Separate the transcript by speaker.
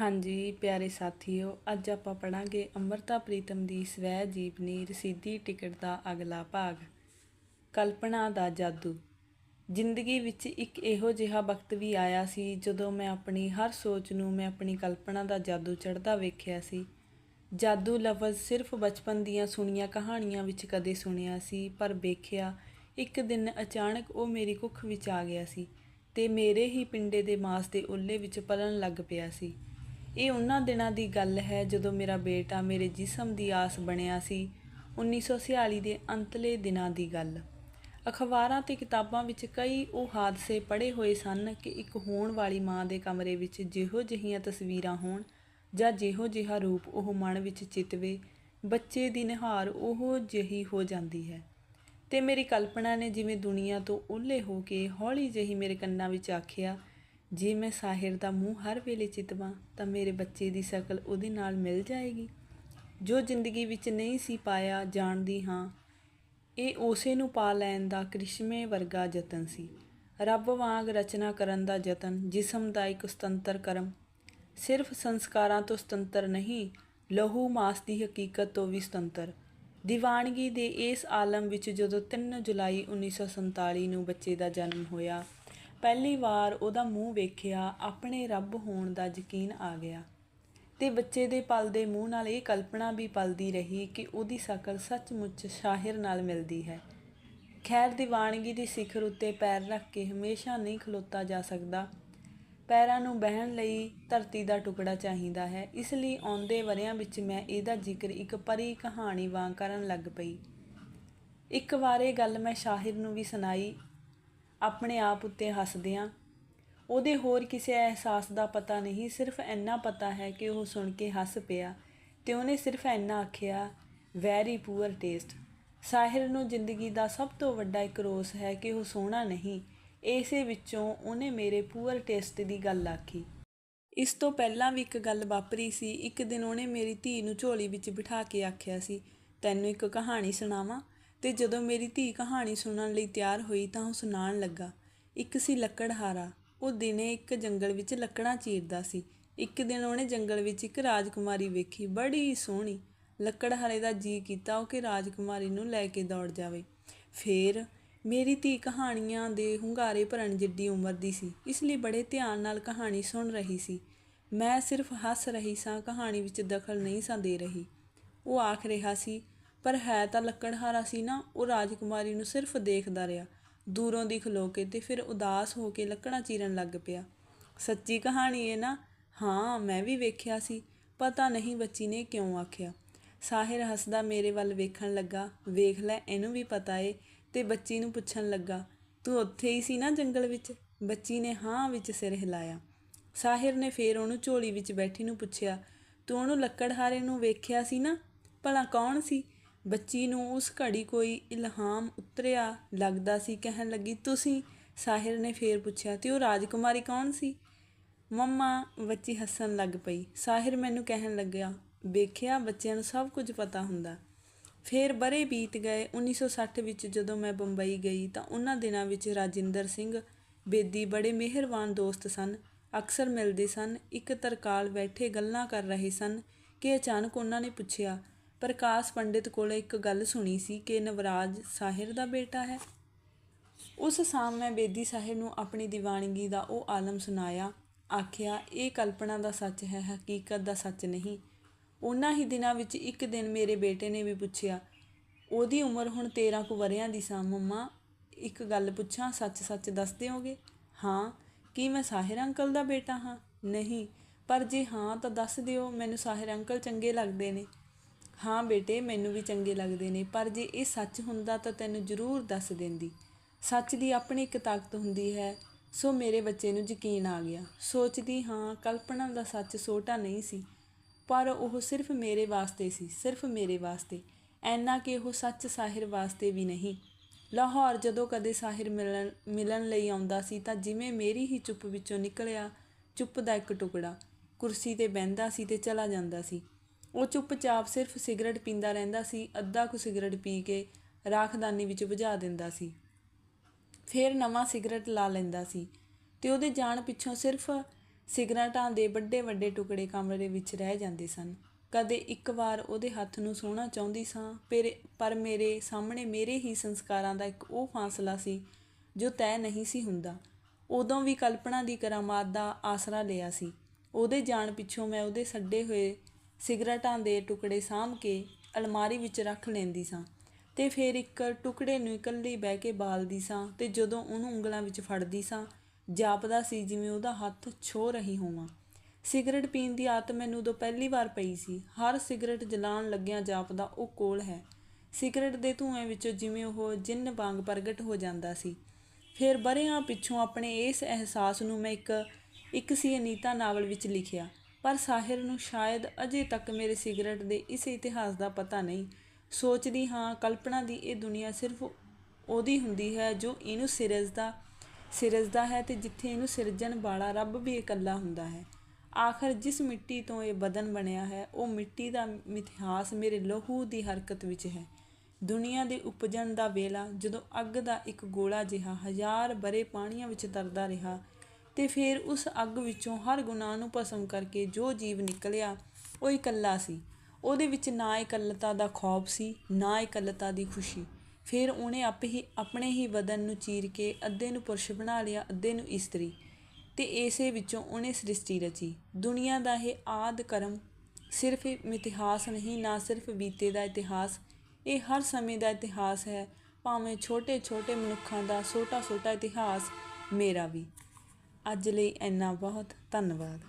Speaker 1: ਹਾਂਜੀ, ਪਿਆਰੇ ਸਾਥੀਓ, ਅੱਜ ਆਪਾਂ ਪੜਾਂਗੇ ਅੰਮ੍ਰਿਤਾ ਪ੍ਰੀਤਮ ਦੀ ਸਵੈ ਜੀਵਨੀ ਰਸੀਦੀ ਟਿਕਟ ਦਾ ਅਗਲਾ ਭਾਗ। ਕਲਪਨਾ ਦਾ ਜਾਦੂ। ਜ਼ਿੰਦਗੀ ਵਿੱਚ ਇੱਕ ਇਹੋ ਜਿਹਾ ਵਕਤ ਵੀ ਆਇਆ ਸੀ ਜਦੋਂ ਮੈਂ ਆਪਣੀ ਹਰ ਸੋਚ ਨੂੰ, ਮੈਂ ਆਪਣੀ ਕਲਪਨਾ ਦਾ ਜਾਦੂ ਚੜ੍ਹਦਾ ਵੇਖਿਆ ਸੀ। ਜਾਦੂ ਲਫ਼ਜ਼ ਸਿਰਫ ਬਚਪਨ ਦੀਆਂ ਸੁਣੀਆਂ ਕਹਾਣੀਆਂ ਵਿੱਚ ਕਦੇ ਸੁਣਿਆ ਸੀ, ਪਰ ਵੇਖਿਆ, ਇੱਕ ਦਿਨ ਅਚਾਨਕ ਉਹ ਮੇਰੀ ਕੁੱਖ ਵਿੱਚ ਆ ਗਿਆ ਸੀ ਤੇ ਮੇਰੇ ਹੀ ਪਿੰਡੇ ਦੇ ਮਾਸ ਦੇ ਉੱਲੇ ਵਿੱਚ ਪਲਣ ਲੱਗ ਪਿਆ ਸੀ। ਇਹ ਉਹਨਾਂ ਦਿਨਾਂ ਦੀ ਗੱਲ ਹੈ ਜਦੋਂ ਮੇਰਾ ਬੇਟਾ ਮੇਰੇ ਜਿਸਮ ਦੀ ਆਸ ਬਣਿਆ ਸੀ 1946 ਦੇ ਅੰਤਲੇ ਦਿਨਾਂ ਦੀ ਗੱਲ। ਅਖਬਾਰਾਂ ਤੇ ਕਿਤਾਬਾਂ ਵਿੱਚ ਕਈ ਉਹ ਹਾਦਸੇ ਪੜ੍ਹੇ ਹੋਏ ਸਨ ਕਿ ਇੱਕ ਹੋਣ ਵਾਲੀ ਮਾਂ ਦੇ ਕਮਰੇ ਵਿੱਚ ਜਿਹੋ ਜਿਹੀਆਂ ਤਸਵੀਰਾਂ ਹੋਣ ਜਾਂ ਜਿਹੋ ਜਿਹਾ ਰੂਪ ਉਹ ਮਨ ਵਿੱਚ ਚਿਤਵੇ, ਬੱਚੇ ਦੀ ਨਿਹਾਰ ਉਹੋ ਜਿਹੀ ਹੋ ਜਾਂਦੀ ਹੈ। ਤੇ ਮੇਰੀ ਕਲਪਨਾ ਨੇ ਜਿਵੇਂ ਦੁਨੀਆ ਤੋਂ ਓਲੇ ਹੋ ਕੇ ਹੌਲੀ ਜਿਹੀ ਮੇਰੇ ਕੰਨਾਂ ਵਿੱਚ ਆਖਿਆ ਜੇ ਮੈਂ ਸਾਹਿਰ ਦਾ ਮੂੰਹ ਹਰ ਵੇਲੇ ਚਿਤਵਾਂ, ਤਾਂ ਮੇਰੇ ਬੱਚੇ ਦੀ ਸ਼ਕਲ ਉਹਦੇ ਨਾਲ ਮਿਲ ਜਾਏਗੀ। ਜੋ ਜ਼ਿੰਦਗੀ ਵਿੱਚ ਨਹੀਂ ਸੀ ਪਾਇਆ, ਜਾਣਦੀ ਹਾਂ, ਇਹ ਉਸੇ ਨੂੰ ਪਾ ਲੈਣ ਦਾ ਕ੍ਰਿਸ਼ਮੇ ਵਰਗਾ ਯਤਨ ਸੀ। ਰੱਬ ਵਾਂਗ ਰਚਨਾ ਕਰਨ ਦਾ ਯਤਨ, ਜਿਸਮ ਦਾ ਇੱਕ ਸੁਤੰਤਰ ਕਰਮ। ਸਿਰਫ ਸੰਸਕਾਰਾਂ ਤੋਂ ਸੁਤੰਤਰ ਨਹੀਂ, ਲਹੂ ਮਾਸ ਦੀ ਹਕੀਕਤ ਤੋਂ ਵੀ ਸੁਤੰਤਰ। ਦੀਵਾਨਗੀ ਦੇ ਇਸ ਆਲਮ ਵਿੱਚ ਜਦੋਂ 3 ਜੁਲਾਈ 1947 ਨੂੰ ਬੱਚੇ ਦਾ ਜਨਮ ਹੋਇਆ ਪਹਿਲੀ ਵਾਰ ਉਹਦਾ ਮੂੰਹ ਵੇਖਿਆ, ਆਪਣੇ ਰੱਬ ਹੋਣ ਦਾ ਯਕੀਨ ਆ ਗਿਆ। ਤੇ ਬੱਚੇ ਦੇ ਪਲਦੇ ਮੂੰਹ ਨਾਲ ਇਹ ਕਲਪਨਾ ਵੀ ਪਲਦੀ ਰਹੀ ਕਿ ਉਹਦੀ ਸ਼ਕਲ ਸੱਚਮੁੱਚ ਸ਼ਾਹਿਰ ਨਾਲ ਮਿਲਦੀ ਹੈ। ਖੈਰ, ਦੀਵਾਨਗੀ ਦੀ ਸਿਖਰ ਉੱਤੇ ਪੈਰ ਰੱਖ ਕੇ ਹਮੇਸ਼ਾ ਨਹੀਂ ਖਲੋਤਾ ਜਾ ਸਕਦਾ। ਪੈਰਾਂ ਨੂੰ ਬਹਿਣ ਲਈ ਧਰਤੀ ਦਾ ਟੁਕੜਾ ਚਾਹੀਦਾ ਹੈ। ਇਸ ਲਈ ਆਉਂਦੇ ਵਰਿਆਂ ਵਿੱਚ ਮੈਂ ਇਹਦਾ ਜ਼ਿਕਰ ਇੱਕ ਪਰੀ ਕਹਾਣੀ ਵਾਂਗ ਕਰਨ ਲੱਗ ਪਈ। ਇੱਕ ਵਾਰ ਇਹ ਗੱਲ ਮੈਂ ਸ਼ਾਹਿਰ ਨੂੰ ਵੀ ਸੁਣਾਈ ਆਪਣੇ ਆਪ ਉੱਤੇ ਹੱਸਦਿਆਂ ਉਹਦੇ ਹੋਰ ਕਿਸੇ ਅਹਿਸਾਸ ਦਾ ਪਤਾ ਨਹੀਂ, ਸਿਰਫ ਇੰਨਾ ਪਤਾ ਹੈ ਕਿ ਉਹ ਸੁਣ ਕੇ ਹੱਸ ਪਿਆ ਤੇ ਉਹਨੇ ਸਿਰਫ ਇੰਨਾ ਆਖਿਆ ਵੈਰੀ ਪੂਅਰ ਟੇਸਟ ਸਾਹਿਰ ਨੂੰ ਜ਼ਿੰਦਗੀ ਦਾ ਸਭ ਤੋਂ ਵੱਡਾ ਇੱਕ ਰੋਸ ਹੈ ਕਿ ਉਹ ਸੋਹਣਾ ਨਹੀਂ, ਇਸੇ ਵਿੱਚੋਂ ਉਹਨੇ ਮੇਰੇ ਪੂਅਰ ਟੇਸਟ ਦੀ ਗੱਲ ਆਖੀ। ਇਸ ਤੋਂ ਪਹਿਲਾਂ ਵੀ ਇੱਕ ਗੱਲ ਵਾਪਰੀ ਸੀ, ਇੱਕ ਦਿਨ ਉਹਨੇ ਮੇਰੀ ਧੀ ਨੂੰ ਝੋਲੀ ਵਿੱਚ ਬਿਠਾ ਕੇ ਆਖਿਆ ਸੀ, ਤੈਨੂੰ ਇੱਕ ਕਹਾਣੀ ਸੁਣਾਵਾਂ? ਤੇ ਜਦੋਂ ਮੇਰੀ ਧੀ ਕਹਾਣੀ ਸੁਣਨ ਲਈ ਤਿਆਰ ਹੋਈ ਤਾਂ ਉਹ ਸੁਣਾਉਣ ਲੱਗਾ, ਇੱਕ ਸੀ ਲੱਕੜਹਾਰਾ, ਉਹ ਦਿਨੇ ਇੱਕ ਜੰਗਲ ਵਿੱਚ ਲੱਕੜਾਂ ਚੀਰਦਾ ਸੀ। ਇੱਕ ਦਿਨ ਉਹਨੇ ਜੰਗਲ ਵਿੱਚ ਇੱਕ ਰਾਜਕੁਮਾਰੀ ਵੇਖੀ, ਬੜੀ ਸੋਹਣੀ। ਲੱਕੜਹਾਰੇ ਦਾ ਜੀ ਕੀਤਾ ਉਹ ਕਿ ਰਾਜਕੁਮਾਰੀ ਨੂੰ ਲੈ ਕੇ ਦੌੜ ਜਾਵੇ। ਫੇਰ ਮੇਰੀ ਧੀ ਕਹਾਣੀਆਂ ਦੇ ਹੁੰਗਾਰੇ ਭਰਨ ਜਿੱਡੀ ਉਮਰ ਦੀ ਸੀ, ਇਸ ਲਈ ਬੜੇ ਧਿਆਨ ਨਾਲ ਕਹਾਣੀ ਸੁਣ ਰਹੀ ਸੀ। ਮੈਂ ਸਿਰਫ ਹੱਸ ਰਹੀ ਸਾਂ, ਕਹਾਣੀ ਵਿੱਚ ਦਖਲ ਨਹੀਂ ਸਾਂ ਦੇ ਰਹੀ। ਉਹ ਆਖ ਰਿਹਾ ਸੀ ਪਰ ਹੈ ਤਾਂ ਲੱਕੜਹਾਰਾ ਸੀ ਨਾ, ਉਹ ਰਾਜਕੁਮਾਰੀ ਨੂੰ ਸਿਰਫ ਦੇਖਦਾ ਰਿਹਾ। ਦੂਰੋਂ ਦੀ ਖਲੋ ਕੇ ਤੇ ਫਿਰ ਉਦਾਸ ਹੋ ਕੇ ਲੱਕੜਾਂ ਚੀਰਨ ਲੱਗ ਪਿਆ। ਸੱਚੀ ਕਹਾਣੀ ਹੈ ਨਾ? ਹਾਂ, ਮੈਂ ਵੀ ਵੇਖਿਆ ਸੀ। ਪਤਾ ਨਹੀਂ ਬੱਚੀ ਨੇ ਕਿਉਂ ਆਖਿਆ। ਸਾਹਿਰ ਹੱਸਦਾ ਮੇਰੇ ਵੱਲ ਵੇਖਣ ਲੱਗਾ। ਵੇਖ ਲੈ, ਇਹਨੂੰ ਵੀ ਪਤਾ ਏ। ਤੇ ਬੱਚੀ ਨੂੰ ਪੁੱਛਣ ਲੱਗਾ, ਤੂੰ ਉੱਥੇ ਹੀ ਸੀ ਨਾ ਜੰਗਲ ਵਿੱਚ? ਬੱਚੀ ਨੇ ਹਾਂ ਵਿੱਚ ਸਿਰ ਹਿਲਾਇਆ। ਸਾਹਿਰ ਨੇ ਫੇਰ ਉਹਨੂੰ ਝੋਲੀ ਵਿੱਚ ਬੈਠੀ ਨੂੰ ਪੁੱਛਿਆ, ਤੂੰ ਉਹਨੂੰ ਲੱਕੜਹਾਰੇ ਨੂੰ ਵੇਖਿਆ ਸੀ ਨਾ? ਭਲਾ ਕੌਣ ਸੀ? ਬੱਚੀ ਨੂੰ ਉਸ ਘੜੀ ਕੋਈ ਇਲਹਾਮ ਉਤਰਿਆ, ਲੱਗਦਾ ਸੀ, ਕਹਿਣ ਲੱਗੀ, ਤੁਸੀਂ ਸਾਹਿਰ ਨੇ ਫੇਰ ਪੁੱਛਿਆ, ਤੇ ਉਹ ਰਾਜਕੁਮਾਰੀ ਕੌਣ ਸੀ? ਮੰਮਾ ਬੱਚੀ ਹੱਸਣ ਲੱਗ ਪਈ। ਸਾਹਿਰ ਮੈਨੂੰ ਕਹਿਣ ਲੱਗਿਆ, ਵੇਖਿਆ, ਬੱਚਿਆਂ ਨੂੰ ਸਭ ਕੁਝ ਪਤਾ ਹੁੰਦਾ। ਫੇਰ ਬਰੇ ਬੀਤ ਗਏ। 1960 ਵਿੱਚ ਜਦੋਂ ਮੈਂ ਬੰਬਈ ਗਈ, ਤਾਂ ਉਹਨਾਂ ਦਿਨਾਂ ਵਿੱਚ ਰਾਜਿੰਦਰ ਸਿੰਘ ਬੇਦੀ ਬੜੇ ਮਿਹਰਬਾਨ ਦੋਸਤ ਸਨ। ਅਕਸਰ ਮਿਲਦੇ ਸਨ, ਇੱਕ ਤਰਕਾਲ ਬੈਠੇ ਗੱਲਾਂ ਕਰ ਰਹੇ ਸਨ, ਕਿ ਅਚਾਨਕ ਉਹਨਾਂ ਨੇ ਪੁੱਛਿਆ ਪ੍ਰਕਾਸ਼ ਪੰਡਿਤ ਕੋਲੇ ਇੱਕ ਗੱਲ ਸੁਣੀ ਸੀ ਕਿ ਨਵਰਾਜ ਸਾਹਿਰ ਦਾ ਬੇਟਾ ਹੈ। ਉਸ ਸ਼ਾਮ ਮੈਂ ਬੇਦੀ ਸਾਹਿਬ ਨੂੰ ਆਪਣੀ ਦੀਵਾਨਗੀ ਦਾ ਉਹ ਆਲਮ ਸੁਣਾਇਆ, ਆਖਿਆ, ਇਹ ਕਲਪਨਾ ਦਾ ਸੱਚ ਹੈ, ਹਕੀਕਤ ਦਾ ਸੱਚ ਨਹੀਂ। ਉਹਨਾਂ ਹੀ ਦਿਨਾਂ ਵਿੱਚ ਇੱਕ ਦਿਨ ਮੇਰੇ ਬੇਟੇ ਨੇ ਵੀ ਪੁੱਛਿਆ, ਉਹਦੀ ਉਮਰ ਹੁਣ 13 ਕੁ ਵਰਿਆਂ ਦੀ ਸਾਂ, ਮੰਮਾ, ਇੱਕ ਗੱਲ ਪੁੱਛਾਂ, ਸੱਚ-ਸੱਚ ਦੱਸ ਦਿਓਗੇ? ਹਾਂ, ਕੀ ਮੈਂ ਸਾਹਿਰ ਅੰਕਲ ਦਾ ਬੇਟਾ ਹਾਂ? ਨਹੀਂ, ਪਰ ਜੇ ਹਾਂ ਤਾਂ ਦੱਸ ਦਿਓ, ਮੈਨੂੰ ਸਾਹਿਰ ਅੰਕਲ ਚੰਗੇ ਲੱਗਦੇ ਨੇ। ਹਾਂ ਬੇਟੇ, ਮੈਨੂੰ ਵੀ ਚੰਗੇ ਲੱਗਦੇ ਨੇ, ਪਰ ਜੇ ਇਹ ਸੱਚ ਹੁੰਦਾ ਤਾਂ ਤੈਨੂੰ ਜ਼ਰੂਰ ਦੱਸ ਦਿੰਦੀ। ਸੱਚ ਦੀ ਆਪਣੀ ਇੱਕ ਤਾਕਤ ਹੁੰਦੀ ਹੈ, ਸੋ ਮੇਰੇ ਬੱਚੇ ਨੂੰ ਯਕੀਨ ਆ ਗਿਆ। ਸੋਚਦੀ ਹਾਂ, ਕਲਪਨਾ ਦਾ ਸੱਚ ਛੋਟਾ ਨਹੀਂ ਸੀ, ਪਰ ਉਹ ਸਿਰਫ ਮੇਰੇ ਵਾਸਤੇ ਸੀ, ਸਿਰਫ ਮੇਰੇ ਵਾਸਤੇ। ਐਨਾ ਕਿ ਉਹ ਸੱਚ ਸਾਹਿਰ ਵਾਸਤੇ ਵੀ ਨਹੀਂ। ਲਾਹੌਰ ਜਦੋਂ ਕਦੇ ਸਾਹਿਰ ਮਿਲਣ ਮਿਲਣ ਲਈ ਆਉਂਦਾ ਸੀ ਤਾਂ ਜਿਵੇਂ ਮੇਰੀ ਹੀ ਚੁੱਪ ਵਿੱਚੋਂ ਨਿਕਲਿਆ, ਚੁੱਪ ਦਾ ਇੱਕ ਟੁਕੜਾ। ਕੁਰਸੀ ਤੇ ਬਹਿੰਦਾ ਸੀ ਤੇ ਚਲਾ ਜਾਂਦਾ ਸੀ। ਉਹ ਚੁੱਪਚਾਪ ਸਿਰਫ ਸਿਗਰਟ ਪੀਂਦਾ ਰਹਿੰਦਾ ਸੀ, ਅੱਧਾ ਕੁ ਸਿਗਰਟ ਪੀ ਕੇ ਰਾਖਦਾਨੀ ਵਿੱਚ ਬੁਝਾ ਦਿੰਦਾ ਸੀ। ਫਿਰ ਨਵਾਂ ਸਿਗਰਟ ਲਾ ਲੈਂਦਾ ਸੀ ਤੇ ਉਹਦੇ ਜਾਣ ਪਿੱਛੋਂ ਸਿਰਫ ਸਿਗਰਟਾਂ ਦੇ ਵੱਡੇ ਵੱਡੇ ਟੁਕੜੇ ਕਮਰੇ ਵਿੱਚ ਰਹਿ ਜਾਂਦੇ ਸਨ। ਕਦੇ ਇੱਕ ਵਾਰ ਉਹਦੇ ਹੱਥ ਨੂੰ ਸੋਹਣਾ ਚਾਹੁੰਦੀ ਸਾਂ, ਪਰ ਪਰ ਮੇਰੇ ਸਾਹਮਣੇ ਮੇਰੇ ਹੀ ਸੰਸਕਾਰਾਂ ਦਾ ਇੱਕ ਉਹ ਫਾਸਲਾ ਸੀ ਜੋ ਤੈਅ ਨਹੀਂ ਸੀ ਹੁੰਦਾ। ਉਦੋਂ ਵੀ ਕਲਪਨਾ ਦੀ ਕਰਾਮਾਤ ਦਾ ਆਸਰਾ ਲਿਆ ਸੀ। ਉਹਦੇ ਜਾਣ ਪਿੱਛੋਂ ਮੈਂ ਉਹਦੇ ਛੱਡੇ ਹੋਏ ਸਿਗਰਟਾਂ ਦੇ ਟੁਕੜੇ ਸਾਂਭ ਕੇ ਅਲਮਾਰੀ ਵਿੱਚ ਰੱਖ ਲੈਂਦੀ ਸਾਂ ਤੇ ਫਿਰ ਇੱਕ ਟੁਕੜੇ ਨੂੰ ਇਕੱਲੀ ਬਹਿ ਕੇ ਬਾਲਦੀ ਸਾਂ ਤੇ ਜਦੋਂ ਉਹਨੂੰ ਉਂਗਲਾਂ ਵਿੱਚ ਫੜਦੀ ਸਾਂ, ਜਾਪਦਾ ਸੀ ਜਿਵੇਂ ਉਹਦਾ ਹੱਥ ਛੋ ਰਹੀ ਹੋਵਾਂ। ਸਿਗਰਟ ਪੀਣ ਦੀ ਆਦਤ ਮੈਨੂੰ ਉਦੋਂ ਪਹਿਲੀ ਵਾਰ ਪਈ ਸੀ। ਹਰ ਸਿਗਰਟ ਜਲਾਉਣ ਲੱਗਿਆਂ ਜਾਪਦਾ ਉਹ ਕੋਲ ਹੈ। ਸਿਗਰਟ ਦੇ ਧੂਏ ਵਿੱਚੋਂ ਜਿਵੇਂ ਉਹ ਜਿੰਨ ਵਾਂਗ ਪ੍ਰਗਟ ਹੋ ਜਾਂਦਾ ਸੀ। ਫਿਰ ਬਰਿਆਂ ਪਿੱਛੋਂ ਆਪਣੇ ਇਸ ਅਹਿਸਾਸ ਨੂੰ ਮੈਂ ਇੱਕ ਇੱਕ ਸੀ ਅਨੀਤਾ ਨਾਵਲ ਵਿੱਚ ਲਿਖਿਆ। ਪਰ ਸਾਹਿਰ ਨੂੰ ਸ਼ਾਇਦ ਅਜੇ ਤੱਕ ਮੇਰੇ ਸਿਗਰਟ ਦੇ ਇਸ ਇਤਿਹਾਸ ਦਾ ਪਤਾ ਨਹੀਂ। ਸੋਚਦੀ ਹਾਂ, ਕਲਪਨਾ ਦੀ ਇਹ ਦੁਨੀਆ ਸਿਰਫ ਉਹਦੀ ਹੁੰਦੀ ਹੈ ਜੋ ਇਹਨੂੰ ਸਿਰਜਦਾ ਸਿਰਜਦਾ ਹੈ ਤੇ ਜਿੱਥੇ ਇਹਨੂੰ ਸਿਰਜਣ ਵਾਲਾ ਰੱਬ ਵੀ ਇਕੱਲਾ ਹੁੰਦਾ ਹੈ। ਆਖਰ ਜਿਸ ਮਿੱਟੀ ਤੋਂ ਇਹ ਬਦਨ ਬਣਿਆ ਹੈ, ਉਹ ਮਿੱਟੀ ਦਾ ਮਿਥਿਹਾਸ ਮੇਰੇ ਲਹੂ ਦੀ ਹਰਕਤ ਵਿੱਚ ਹੈ। ਦੁਨੀਆ ਦੇ ਉਪਜਣ ਦਾ ਵੇਲਾ ਜਦੋਂ ਅੱਗ ਦਾ ਇੱਕ ਗੋਲਾ ਜਿਹਾ ਹਜ਼ਾਰ ਬਰੇ ਪਾਣੀਆਂ ਵਿੱਚ ਤਰਦਾ ਰਿਹਾ ਤੇ ਫਿਰ ਉਸ ਅੱਗ ਵਿੱਚੋਂ ਹਰ ਗੁਨਾਹ ਨੂੰ ਭਸਮ ਕਰਕੇ ਜੋ ਜੀਵ ਨਿਕਲਿਆ, ਉਹ ਇਕੱਲਾ ਸੀ। ਉਹਦੇ ਵਿੱਚ ਨਾ ਇਕੱਲਤਾ ਦਾ ਖੌਫ ਸੀ, ਨਾ ਇਕੱਲਤਾ ਦੀ ਖੁਸ਼ੀ। ਫਿਰ ਉਹਨੇ ਆਪੇ ਹੀ ਆਪਣੇ ਹੀ ਬਦਨ ਨੂੰ ਚੀਰ ਕੇ ਅੱਧੇ ਨੂੰ ਪੁਰਸ਼ ਬਣਾ ਲਿਆ, ਅੱਧੇ ਨੂੰ ਇਸਤਰੀ। ਤੇ ਇਸੇ ਵਿੱਚੋਂ ਉਹਨੇ ਸ੍ਰਿਸ਼ਟੀ ਰਚੀ। ਦੁਨੀਆ ਦਾ ਇਹ ਆਦ ਕਰਮ ਸਿਰਫ ਮਿਥਿਹਾਸ ਨਹੀਂ, ਨਾ ਸਿਰਫ ਬੀਤੇ ਦਾ ਇਤਿਹਾਸ। ਇਹ ਹਰ ਸਮੇਂ ਦਾ ਇਤਿਹਾਸ ਹੈ, ਭਾਵੇਂ ਛੋਟੇ ਛੋਟੇ ਮਨੁੱਖਾਂ ਦਾ ਛੋਟਾ ਛੋਟਾ ਇਤਿਹਾਸ, ਮੇਰਾ ਵੀ। ਅੱਜ ਲਈ ਇੰਨਾ ਬਹੁਤ ਧੰਨਵਾਦ।